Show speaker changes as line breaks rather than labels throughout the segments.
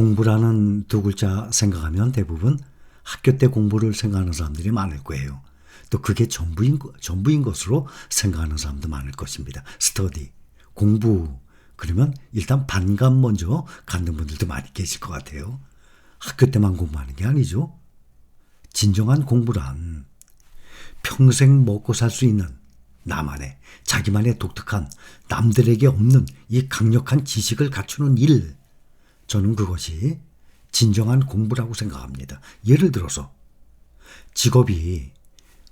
공부라는 두 글자 생각하면 대부분 학교 때 공부를 생각하는 사람들이 많을 거예요. 또 그게 전부인, 전부인 것으로 생각하는 사람도 많을 것입니다. 스터디, 공부. 그러면 일단 반감 먼저 갖는 분들도 많이 계실 것 같아요. 학교 때만 공부하는 게 아니죠. 진정한 공부란 평생 먹고 살 수 있는 나만의 자기만의 독특한 남들에게 없는 이 강력한 지식을 갖추는 일. 저는 그것이 진정한 공부라고 생각합니다. 예를 들어서 직업이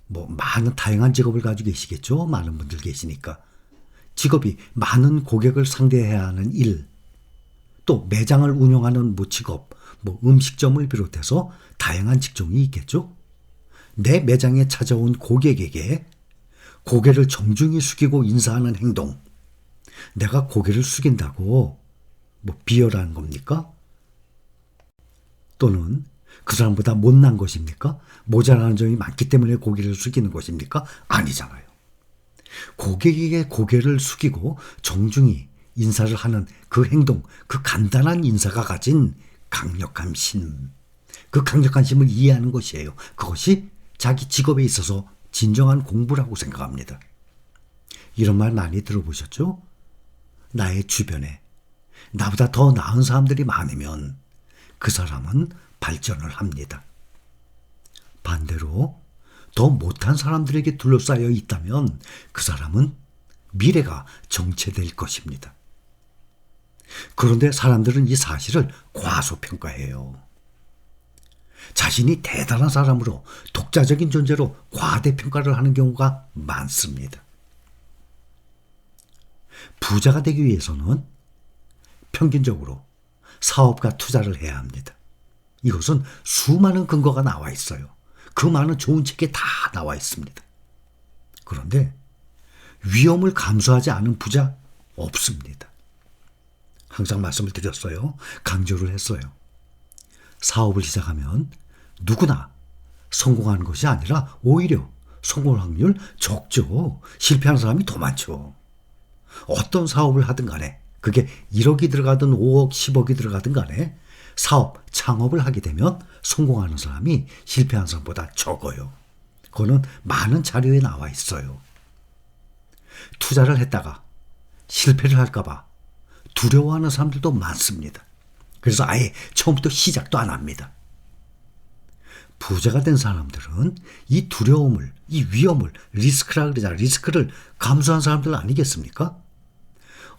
뭐 많은 다양한 직업을 가지고 계시겠죠. 많은 분들 계시니까. 직업이 많은 고객을 상대해야 하는 일, 또 매장을 운영하는 뭐 직업, 뭐 음식점을 비롯해서 다양한 직종이 있겠죠. 내 매장에 찾아온 고객에게 고개를 정중히 숙이고 인사하는 행동. 내가 고개를 숙인다고 뭐 비열한 겁니까? 또는 그 사람보다 못난 것입니까? 모자라는 점이 많기 때문에 고개를 숙이는 것입니까? 아니잖아요. 고객에게 고개를 숙이고 정중히 인사를 하는 그 행동, 그 간단한 인사가 가진 강력한 심, 그 강력한 심을 이해하는 것이에요. 그것이 자기 직업에 있어서 진정한 공부라고 생각합니다. 이런 말 많이 들어보셨죠? 나의 주변에 나보다 더 나은 사람들이 많으면 그 사람은 발전을 합니다. 반대로 더 못한 사람들에게 둘러싸여 있다면 그 사람은 미래가 정체될 것입니다. 그런데 사람들은 이 사실을 과소평가해요. 자신이 대단한 사람으로 독자적인 존재로 과대평가를 하는 경우가 많습니다. 부자가 되기 위해서는 평균적으로 사업과 투자를 해야 합니다. 이것은 수많은 근거가 나와 있어요. 그 많은 좋은 책에 다 나와 있습니다. 그런데 위험을 감수하지 않은 부자 없습니다. 항상 말씀을 드렸어요. 강조를 했어요. 사업을 시작하면 누구나 성공하는 것이 아니라 오히려 성공 확률 적죠. 실패하는 사람이 더 많죠. 어떤 사업을 하든 간에 그게 1억이 들어가든 5억, 10억이 들어가든 간에 사업, 창업을 하게 되면 성공하는 사람이 실패한 사람보다 적어요. 그거는 많은 자료에 나와 있어요. 투자를 했다가 실패를 할까봐 두려워하는 사람들도 많습니다. 그래서 아예 처음부터 시작도 안 합니다. 부자가 된 사람들은 이 두려움을, 이 위험을, 리스크라 그러잖아. 리스크를 감수한 사람들 아니겠습니까?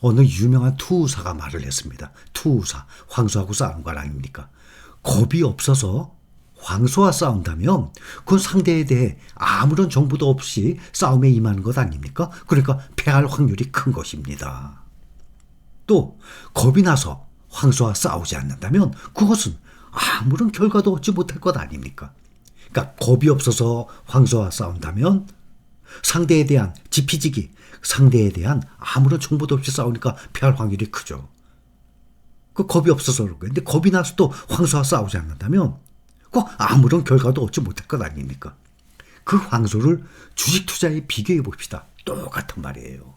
어느 유명한 투우사가 말을 했습니다. 투우사, 황소하고 싸우는 거 아닙니까? 겁이 없어서 황소와 싸운다면 그 상대에 대해 아무런 정보도 없이 싸움에 임하는 것 아닙니까? 그러니까 패할 확률이 큰 것입니다. 또 겁이 나서 황소와 싸우지 않는다면 그것은 아무런 결과도 얻지 못할 것 아닙니까? 그러니까 겁이 없어서 황소와 싸운다면 상대에 대한 지피지기, 상대에 대한 아무런 정보도 없이 싸우니까 패할 확률이 크죠. 그 겁이 없어서 그런 거예요. 근데 겁이 나서 또 황소와 싸우지 않는다면 그 아무런 결과도 얻지 못할 것 아닙니까? 그 황소를 주식 투자에 비교해 봅시다. 똑같은 말이에요.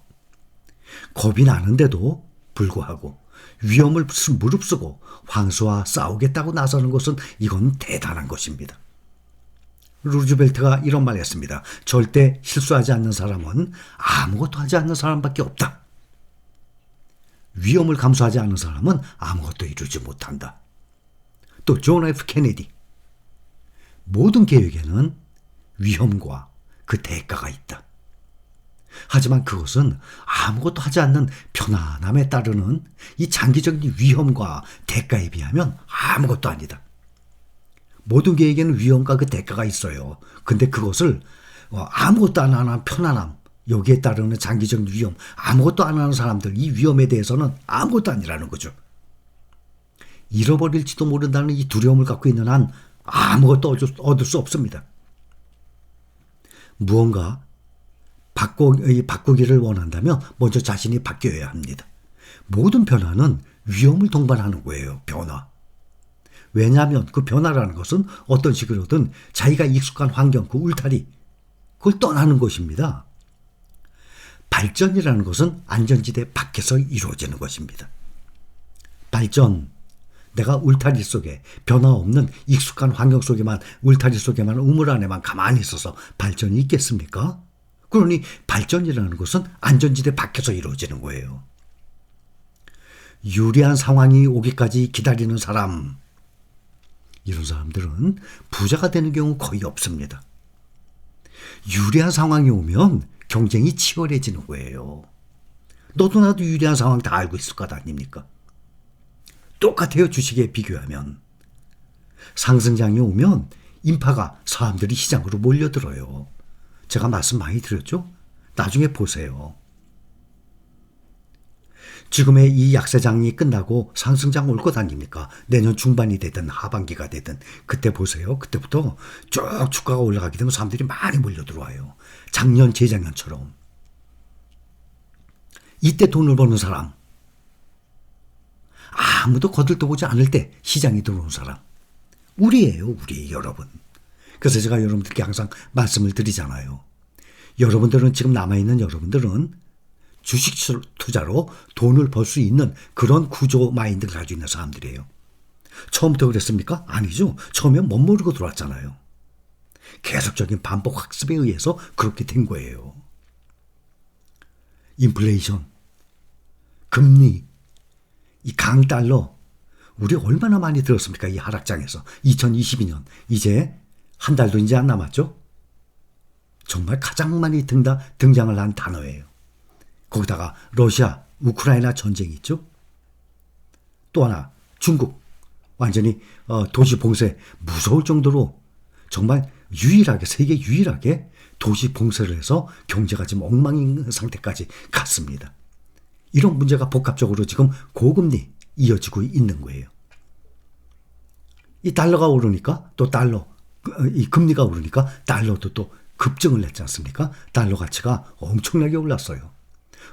겁이 나는데도 불구하고 위험을 무릅쓰고 황소와 싸우겠다고 나서는 것은 이건 대단한 것입니다. 루즈벨트가 이런 말 했습니다. 절대 실수하지 않는 사람은 아무것도 하지 않는 사람밖에 없다. 위험을 감수하지 않는 사람은 아무것도 이루지 못한다. 또 존 F 케네디. 모든 계획에는 위험과 그 대가가 있다. 하지만 그것은 아무것도 하지 않는 편안함에 따르는 이 장기적인 위험과 대가에 비하면 아무것도 아니다. 계획에는 위험과 그 대가가 있어요. 근데 그것을 어, 아무것도 안 하는 편안함, 여기에 따르는 장기적인 위험, 아무것도 안 하는 사람들, 이 위험에 대해서는 아무것도 아니라는 거죠. 잃어버릴지도 모른다는 이 두려움을 갖고 있는 한 아무것도 얻을 수 없습니다. 무언가 바꾸, 바꾸기를 원한다면 먼저 자신이 바뀌어야 합니다. 모든 변화는 위험을 동반하는 거예요. 변화. 왜냐하면 그 변화라는 것은 어떤 식으로든 자기가 익숙한 환경, 그 울타리, 그걸 떠나는 것입니다. 발전이라는 것은 안전지대 밖에서 이루어지는 것입니다. 발전, 내가 울타리 속에 변화 없는 익숙한 환경 속에만 울타리 속에만 우물 안에만 가만히 있어서 발전이 있겠습니까? 그러니 발전이라는 것은 안전지대 밖에서 이루어지는 거예요. 유리한 상황이 오기까지 기다리는 사람, 이런 사람들은 부자가 되는 경우 거의 없습니다. 유리한 상황이 오면 경쟁이 치열해지는 거예요. 너도 나도 유리한 상황 다 알고 있을 것 아닙니까? 똑같아요, 주식에 비교하면. 상승장이 오면 인파가 사람들이 시장으로 몰려들어요. 제가 말씀 많이 드렸죠? 나중에 보세요. 지금의 이 약세장이 끝나고 상승장 올 것 아닙니까? 내년 중반이 되든 하반기가 되든 그때 보세요. 그때부터 쭉 주가가 올라가게 되면 사람들이 많이 몰려 들어와요. 작년, 재작년처럼. 이때 돈을 버는 사람. 아무도 거들떠보지 않을 때 시장에 들어온 사람. 우리예요, 우리 여러분. 그래서 제가 여러분들께 항상 말씀을 드리잖아요. 여러분들은 지금 남아있는 여러분들은 주식 투자로 돈을 벌 수 있는 그런 구조 마인드를 가지고 있는 사람들이에요. 처음부터 그랬습니까? 아니죠. 처음엔 못 모르고 들어왔잖아요. 계속적인 반복 학습에 의해서 그렇게 된 거예요. 인플레이션, 금리, 이 강달러, 우리 얼마나 많이 들었습니까? 이 하락장에서. 2022년. 이제 한 달도 이제 안 남았죠? 정말 가장 많이 등다, 등장을 한 단어예요. 거기다가 러시아, 우크라이나 전쟁이 있죠. 또 하나 중국 완전히 어, 도시 봉쇄 무서울 정도로 정말 유일하게 세계 유일하게 도시 봉쇄를 해서 경제가 지금 엉망인 상태까지 갔습니다. 이런 문제가 복합적으로 지금 고금리 이어지고 있는 거예요. 이 달러가 오르니까 또 달러 그, 이 금리가 오르니까 달러도 또 급증을 했지 않습니까? 달러 가치가 엄청나게 올랐어요.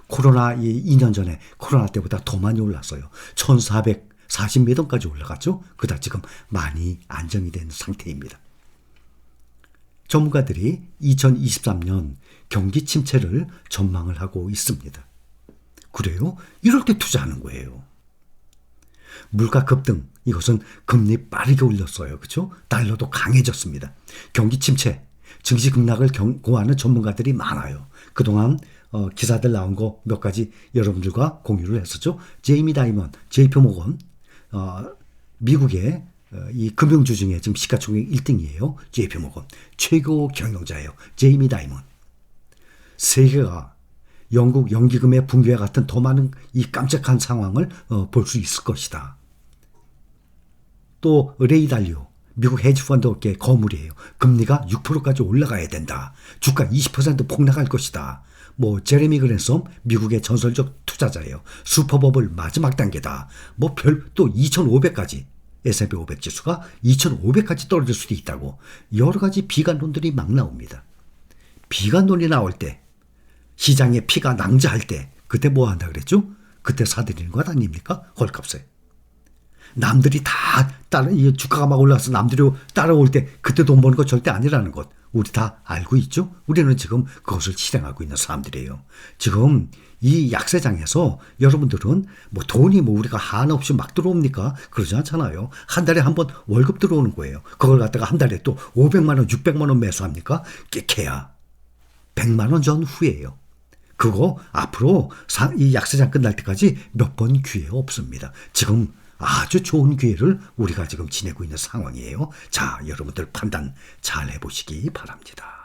코로나 2년 전에 코로나 때보다 더 많이 올랐어요. 1440몇 원까지 올라갔죠. 그다 지금 많이 안정이 된 상태입니다. 전문가들이 2023년 경기 침체를 전망을 하고 있습니다. 그래요? 이럴 때 투자하는 거예요. 물가 급등, 이것은 금리 빠르게 올렸어요. 그렇죠? 달러도 강해졌습니다. 경기 침체, 증시 급락을 경고하는 전문가들이 많아요. 그동안 어, 기사들 나온 거 몇 가지 여러분들과 공유를 했었죠. 제이미 다이먼, 제이피 모건, 어, 미국의 어, 이 금융주 중에 지금 시가총액 1등이에요. 제이피 모건. 최고 경영자예요. 제이미 다이먼. 세계가 영국 연기금의 붕괴와 같은 더 많은 이 깜짝한 상황을 어, 볼 수 있을 것이다. 또 레이 달리오 미국 헤지펀드 업계 거물이에요. 금리가 6%까지 올라가야 된다. 주가 20% 폭락할 것이다. 뭐 제레미 그랜섬 미국의 전설적 투자자예요. 슈퍼버블 마지막 단계다. 뭐 별 또 2,500까지 S&P 500 지수가 2,500까지 떨어질 수도 있다고 여러 가지 비관론들이 막 나옵니다. 비관론이 나올 때 시장에 피가 낭자할 때 그때 뭐 한다 그랬죠? 그때 사들이는 것 아닙니까? 헐값에. 남들이 다 따라 이 주가가 막 올라서 남들이 따라올 때 그때 돈 버는 거 절대 아니라는 것 우리 다 알고 있죠? 우리는 지금 그것을 실행하고 있는 사람들이에요. 지금 이 약세장에서 여러분들은 뭐 돈이 뭐 우리가 한없이 막 들어옵니까? 그러지 않잖아요. 한 달에 한 번 월급 들어오는 거예요. 그걸 갖다가 한 달에 또 500만 원, 600만 원 매수합니까? 깨케야. 100만 원 전후에요. 그거 앞으로 이 약세장 끝날 때까지 몇 번 기회 없습니다. 지금 아주 좋은 기회를 우리가 지금 지내고 있는 상황이에요. 자, 여러분들 판단 잘 해보시기 바랍니다.